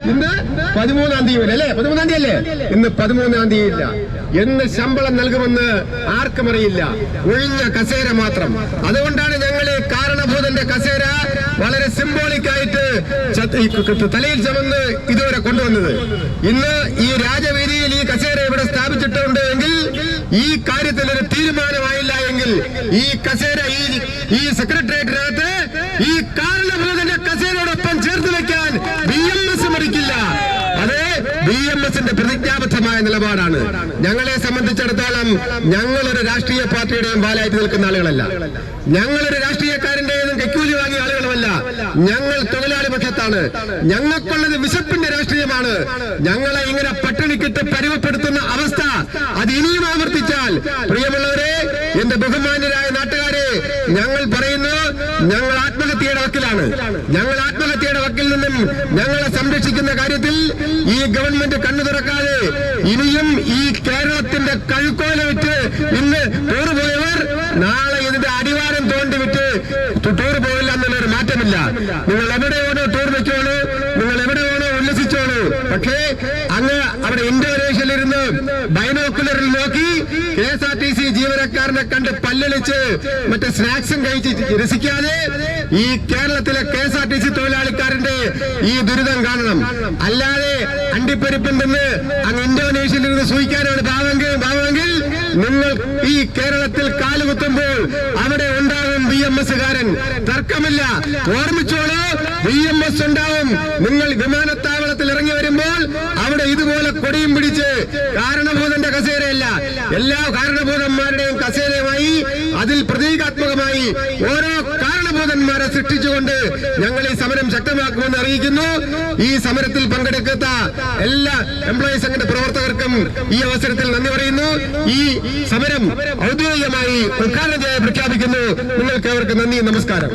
ഇന്ന് പതിമൂന്നാം തീയതി വരെ അല്ലേ? പതിമൂന്നാം തീയതി അല്ലേ ഇന്ന് പതിമൂന്നാം തീയതി ഇല്ല എന്ന് ശമ്പളം നൽകുമെന്ന് ആർക്കും അറിയില്ല. ഒഴിഞ്ഞ കസേര മാത്രം. അതുകൊണ്ടാണ് ഞങ്ങൾ ഈ കാരണഭൂതന്റെ കസേര വളരെ സിംബോളിക് ആയിട്ട് തലയിൽ ചമന്ന് ഇതുവരെ കൊണ്ടുവന്നത്. ഇന്ന് ഈ രാജവേദിയിൽ ഈ കസേര ഇവിടെ സ്ഥാപിച്ചിട്ടുണ്ട് എങ്കിൽ ഈ കാര്യത്തിൽ ഒരു തീരുമാനമായില്ല എങ്കിൽ ഈ കസേര ഈ ഈ സെക്രട്ടേറിയറ്റിനകത്ത് ഈ കാരണഭൂതന്റെ കസേരയോടൊപ്പം ചേർത്ത് വെക്കാൻ ബി എം എസ് മടിക്കില്ല അത് ബി എം എസിന്റെ പ്രതിജ്ഞാബദ്ധമായ നിലപാടാണ്. ഞങ്ങളെ സംബന്ധിച്ചിടത്തോളം ഞങ്ങളൊരു രാഷ്ട്രീയ പാർട്ടിയുടെയും ബാലായിട്ട് നിൽക്കുന്ന ആളുകളല്ല. ഞങ്ങളൊരു രാഷ്ട്രീയക്കാരന്റെയും കൈക്കൂലി വാങ്ങിയ ആളുകളുമല്ല. ഞങ്ങൾ തൊഴിലാളി പക്ഷത്താണ് ഞങ്ങൾക്കുള്ളത് വിശപ്പിന്റെ രാഷ്ട്രീയമാണ്. ഞങ്ങളെ ഇങ്ങനെ പട്ടിണിക്കിട്ട് പരിമപ്പെടുത്തുന്ന അവസ്ഥ അത് ഇനിയും ആവർത്തിച്ചാൽ പ്രിയമുള്ളവരെ എന്റെ ബഹുമാന്യരായ നാട്ടുകാരെ ഞങ്ങൾ പറയുന്നു ഞങ്ങൾ ആത്മഹത്യയുടെ വക്കിലാണ്. ഞങ്ങൾ ആത്മഹത്യയുടെ വക്കിൽ നിന്നും ഞങ്ങളെ സംരക്ഷിക്കുന്ന കാര്യത്തിൽ ഈ ഗവൺമെന്റ് കണ്ണു തുറക്കാതെ ഇനിയും ഈ കേരളത്തിന്റെ കഴുക്കോല വിറ്റ് ഇന്ന് ടൂർ പോയവർ നാളെ ഇതിന്റെ അടിവാരം തോണ്ടി വിറ്റ് ടൂർ പോയില്ല എന്നുള്ളൊരു മാറ്റമില്ല. നിങ്ങൾ എവിടെ വേണോ ടൂർ വെച്ചോളൂ നിങ്ങൾ എവിടെ വേണോ ഉല്ലസിച്ചോളൂ. പക്ഷേ അങ്ങ് അവിടെ ഇന്തോനേഷ്യയിലിരുന്ന് ബൈനോക്കുലറിൽ നോക്കി K S R T C ജീവനക്കാരനെ കണ്ട് പല്ലളിച്ച് മറ്റേ സ്നാക്സും കഴിച്ച് രസിക്കാതെ ഈ കേരളത്തിലെ K S R T C തൊഴിലാളിക്കാരന്റെ ഈ ദുരിതം കാണണം. അല്ലാതെ അണ്ടിപ്പരിപ്പിൽ നിന്ന് അങ്ങ് ഇന്തോനേഷ്യയിൽ നിന്ന് സൂചിക്കാനാണ് ഭാവമെങ്കിൽ ഭാവമെങ്കിൽ നിങ്ങൾ ഈ കേരളത്തിൽ കാലുകുത്തുമ്പോൾ അവിടെ ഉണ്ടാകും ബി എം എസ് കാരൻ തർക്കമില്ല. ഓർമ്മിച്ചോളൂ ബി എം എസ് ഉണ്ടാവും. നിങ്ങൾ വിമാനത്താവളത്തിൽ ഇറങ്ങി വരുമ്പോൾ അവിടെ ഇതുപോലെ കൊടിയും പിടിച്ച് കാരണഭൂതന്റെ കസേരയല്ല. എല്ലാ കാരണഭൂതന്മാരുടെയും കസേരയുമായി അതിൽ പ്രതീകാത്മകമായി ഓരോ കാരണബോധന്മാരെ സൃഷ്ടിച്ചുകൊണ്ട് ഞങ്ങൾ ഈ സമരം ശക്തമാക്കുമെന്ന് അറിയിക്കുന്നു. ഈ സമരത്തിൽ പങ്കെടുക്കാത്ത എല്ലാ എംപ്ലോയീസ് സംഘടന പ്രവർത്തകർക്കും ഈ അവസരത്തിൽ നന്ദി പറയുന്നു. ഈ സമരം ഔദ്യോഗികമായി ഉദ്ഘാടനം ചെയ്യാൻ പ്രഖ്യാപിക്കുന്നു. നിങ്ങൾക്ക് അവർക്ക് നന്ദി നമസ്കാരം.